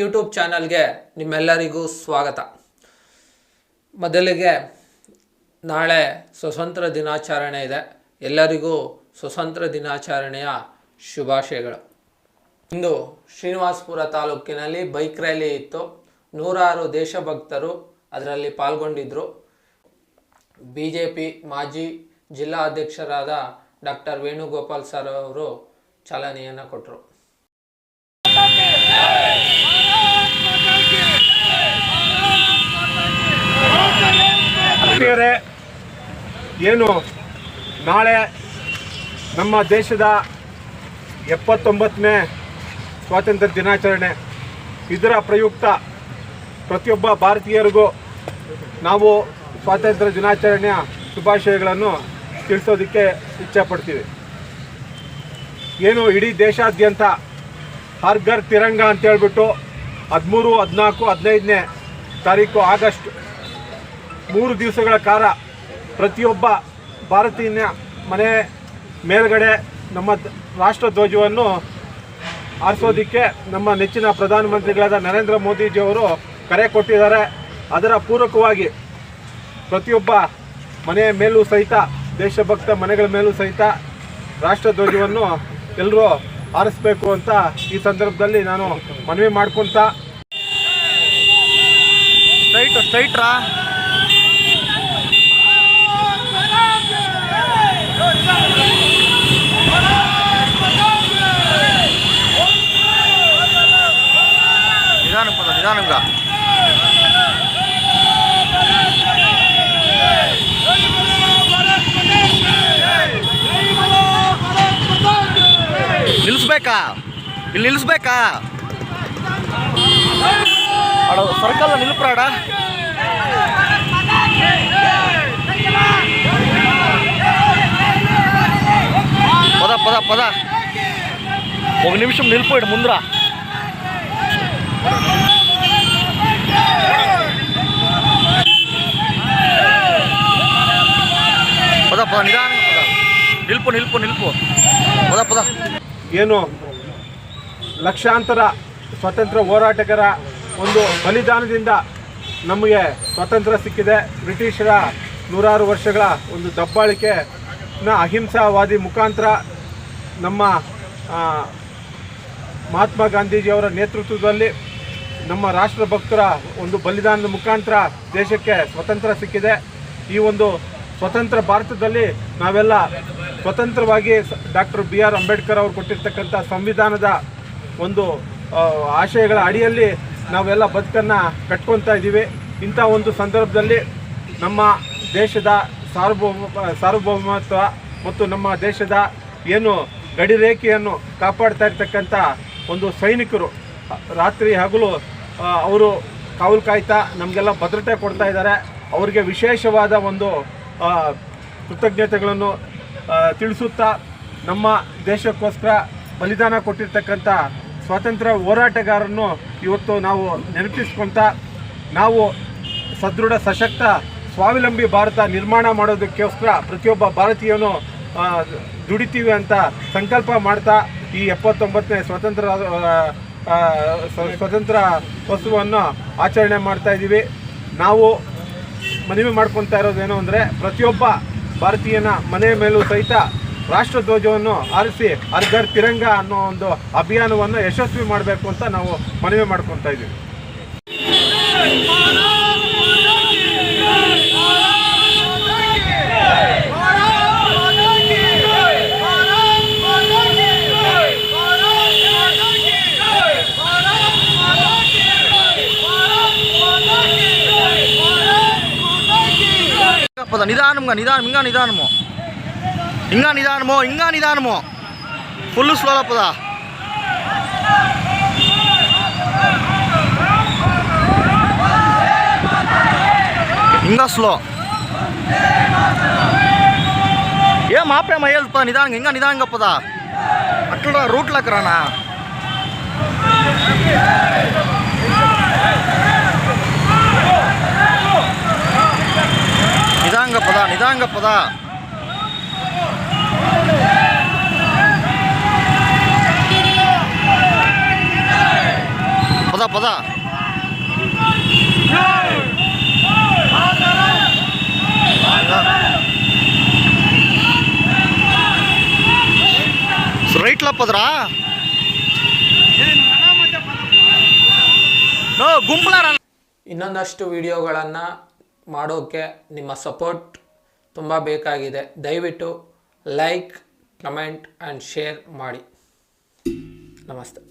YouTube ಚಾನಲ್ಗೆ ನಿಮ್ಮೆಲ್ಲರಿಗೂ ಸ್ವಾಗತ. ಮೊದಲಿಗೆ ನಾಳೆ ಸ್ವತಂತ್ರ ದಿನಾಚರಣೆ ಇದೆ. ಎಲ್ಲರಿಗೂ ಸ್ವತಂತ್ರ ದಿನಾಚರಣೆಯ ಶುಭಾಶಯಗಳು. ಇಂದು ಶ್ರೀನಿವಾಸಪುರ ತಾಲೂಕಿನಲ್ಲಿ ಬೈಕ್ ರ್ಯಾಲಿ ಇತ್ತು. ನೂರಾರು ದೇಶಭಕ್ತರು ಅದರಲ್ಲಿ ಪಾಲ್ಗೊಂಡಿದ್ದರು ಬಿ ಜೆ ಪಿ ಮಾಜಿ ಜಿಲ್ಲಾ ಅಧ್ಯಕ್ಷರಾದ ಡಾಕ್ಟರ್ ವೇಣುಗೋಪಾಲ್ ಸರ್ ಅವರು ಚಾಲನೆಯನ್ನು ಕೊಟ್ಟರು ಏನು? ನಾಳೆ ನಮ್ಮ ದೇಶದ ಎಪ್ಪತ್ತೊಂಬತ್ತನೇ ಸ್ವಾತಂತ್ರ್ಯ ದಿನಾಚರಣೆ. ಇದರ ಪ್ರಯುಕ್ತ ಪ್ರತಿಯೊಬ್ಬ ಭಾರತೀಯರಿಗೂ ನಾವು ಸ್ವಾತಂತ್ರ್ಯ ದಿನಾಚರಣೆಯ ಶುಭಾಶಯಗಳನ್ನು ತಿಳಿಸೋದಕ್ಕೆ ಇಚ್ಛೆಪಡ್ತೀವಿ. ಏನು ಇಡೀ ದೇಶಾದ್ಯಂತ ಹರ್ ಘರ್ ತಿರಂಗ ಅಂತ ಹೇಳ್ಬಿಟ್ಟು ಹದಿಮೂರು, ಹದಿನಾಲ್ಕು, ಹದಿನೈದನೇ ತಾರೀಕು, ಆಗಸ್ಟ್ ಮೂರು ದಿವಸಗಳ ಕಾಲ ಪ್ರತಿಯೊಬ್ಬ ಭಾರತೀಯ ಮನೆ ಮೇಲ್ಗಡೆ ನಮ್ಮ ರಾಷ್ಟ್ರ ಧ್ವಜವನ್ನು ಆರಿಸೋದಕ್ಕೆ ನಮ್ಮ ನೆಚ್ಚಿನ ಪ್ರಧಾನಮಂತ್ರಿಗಳಾದ ನರೇಂದ್ರ ಮೋದಿಜಿಯವರು ಕರೆ ಕೊಟ್ಟಿದ್ದಾರೆ. ಅದರ ಪೂರಕವಾಗಿ ಪ್ರತಿಯೊಬ್ಬ ಮನೆಯ ಮೇಲೂ ಸಹಿತ, ದೇಶಭಕ್ತ ಮನೆಗಳ ಮೇಲೂ ಸಹಿತ ರಾಷ್ಟ್ರಧ್ವಜವನ್ನು ಎಲ್ಲರೂ ಆರಿಸ್ಬೇಕು ಅಂತ ಈ ಸಂದರ್ಭದಲ್ಲಿ ನಾನು ಮನವಿ ಮಾಡ್ಕೊತ ಸ್ಟ್ರೈಟ್ ಸ್ಟ್ರೈಟ್ ನಿಲ್ಲಿಸ್ಬೇಕಾ ಇಲ್ಲಿ ನಿಲ್ಲಿಸ್ಬೇಕಾ ಅಡ ಸರ್ಕಲ್ ನಿಲ್ಪ್ರಾಡ పద పద పద ఒక నిమిషం నిలిపోయాడు ముందర పద పద నిదానంగా పద నిలుపు నిలుపు నిలుపు పద పద ಏನು ಲಕ್ಷಾಂತರ ಸ್ವಾತಂತ್ರ್ಯ ಹೋರಾಟಗಾರ ಒಂದು ಬಲಿದಾನದಿಂದ ನಮಗೆ ಸ್ವಾತಂತ್ರ್ಯ ಸಿಕ್ಕಿದೆ. ಬ್ರಿಟಿಷರ ನೂರಾರು ವರ್ಷಗಳ ಒಂದು ದಬ್ಬಾಳಿಕೆನ ಅಹಿಂಸಾವಾದಿ ಮುಖಾಂತರ ನಮ್ಮ ಮಹಾತ್ಮ ಗಾಂಧೀಜಿಯವರ ನೇತೃತ್ವದಲ್ಲಿ ನಮ್ಮ ರಾಷ್ಟ್ರಭಕ್ತರ ಒಂದು ಬಲಿದಾನದ ಮುಖಾಂತರ ದೇಶಕ್ಕೆ ಸ್ವಾತಂತ್ರ್ಯ ಸಿಕ್ಕಿದೆ. ಈ ಒಂದು ಸ್ವತಂತ್ರ ಭಾರತದಲ್ಲಿ ನಾವೆಲ್ಲ ಸ್ವತಂತ್ರವಾಗಿ ಡಾಕ್ಟರ್ ಬಿ ಆರ್ ಅಂಬೇಡ್ಕರ್ ಅವರು ಕೊಟ್ಟಿರ್ತಕ್ಕಂಥ ಸಂವಿಧಾನದ ಒಂದು ಆಶಯಗಳ ಅಡಿಯಲ್ಲಿ ನಾವೆಲ್ಲ ಬದುಕನ್ನು ಕಟ್ಕೊತಾ ಇದ್ದೀವಿ. ಇಂಥ ಒಂದು ಸಂದರ್ಭದಲ್ಲಿ ನಮ್ಮ ದೇಶದ ಸಾರ್ವಭೌಮ, ಸಾರ್ವಭೌಮತ್ವ ಮತ್ತು ನಮ್ಮ ದೇಶದ ಏನು ಗಡಿ ರೇಖೆಯನ್ನು ಕಾಪಾಡ್ತಾ ಇರ್ತಕ್ಕಂಥ ಒಂದು ಸೈನಿಕರು, ರಾತ್ರಿ ಹಗಲು ಅವರು ಕಾವಲು ಕಾಯ್ತಾ ನಮಗೆಲ್ಲ ಭದ್ರತೆ ಕೊಡ್ತಾ ಇದ್ದಾರೆ. ಅವರಿಗೆ ವಿಶೇಷವಾದ ಒಂದು ಕೃತಜ್ಞತೆಗಳನ್ನು ತಿಳಿಸುತ್ತಾ ನಮ್ಮ ದೇಶಕ್ಕೋಸ್ಕರ ಬಲಿದಾನ ಕೊಟ್ಟಿರ್ತಕ್ಕಂಥ ಸ್ವಾತಂತ್ರ್ಯ ಹೋರಾಟಗಾರರನ್ನು ಇವತ್ತು ನಾವು ನೆನಪಿಸ್ಕೊಂತ, ನಾವು ಸದೃಢ, ಸಶಕ್ತ, ಸ್ವಾವಲಂಬಿ ಭಾರತ ನಿರ್ಮಾಣ ಮಾಡೋದಕ್ಕೋಸ್ಕರ ಪ್ರತಿಯೊಬ್ಬ ಭಾರತೀಯನು ದುಡಿತೀವಿ ಅಂತ ಸಂಕಲ್ಪ ಮಾಡ್ತಾ ಈ ಎಪ್ಪತ್ತೊಂಬತ್ತನೇ ಸ್ವತಂತ್ರ ಸ್ವತಂತ್ರ ವಸ್ತುವನ್ನು ಆಚರಣೆ ಮಾಡ್ತಾ ಇದ್ದೀವಿ. ನಾವು ಮನವಿ ಮಾಡ್ಕೊತಾ ಇರೋದೇನು ಅಂದರೆ ಪ್ರತಿಯೊಬ್ಬ ಭಾರತೀಯನ ಮನೆ ಮೇಲೂ ಸಹಿತ ರಾಷ್ಟ್ರಧ್ವಜವನ್ನು ಆರಿಸಿ ಅರ್ಧರ್ ತಿರಂಗ ಅನ್ನೋ ಒಂದು ಅಭಿಯಾನವನ್ನು ಯಶಸ್ವಿ ಮಾಡಬೇಕು ಅಂತ ನಾವು ಮನವಿ ಮಾಡ್ಕೊತಾ ಇದ್ದೀವಿ. அப்போ தான் நிதானம்ங்க நிதானம். இங்கா நிதானமோ? இங்கா நிதானமோ? இங்கா நிதானமோ? ஃபுல்லு ஸ்லோவில் அப்போதா. இங்கா ஸ்லோ ஏன் மாப்பிள்ளை மையப்பா நிதானங்க. இங்கா நிதானங்க அப்போதா. அட்டடா ரூட்டில் இருக்கிறானா? ನಿಧಾಂಗ ಪದ ಪದ. ಪದ ರೈಟ್ ಲಪ್ಪದ್ರ ಗುಂಪಲಾರ. ಇನ್ನೊಂದಷ್ಟು ವಿಡಿಯೋಗಳನ್ನು ಮಾಡೋಕ್ಕೆ ನಿಮ್ಮ ಸಪೋರ್ಟ್ ತುಂಬ ಬೇಕಾಗಿದೆ. ದಯವಿಟ್ಟು ಲೈಕ್ ಕಮೆಂಟ್ ಆ್ಯಂಡ್ ಶೇರ್ ಮಾಡಿ. ನಮಸ್ತೆ.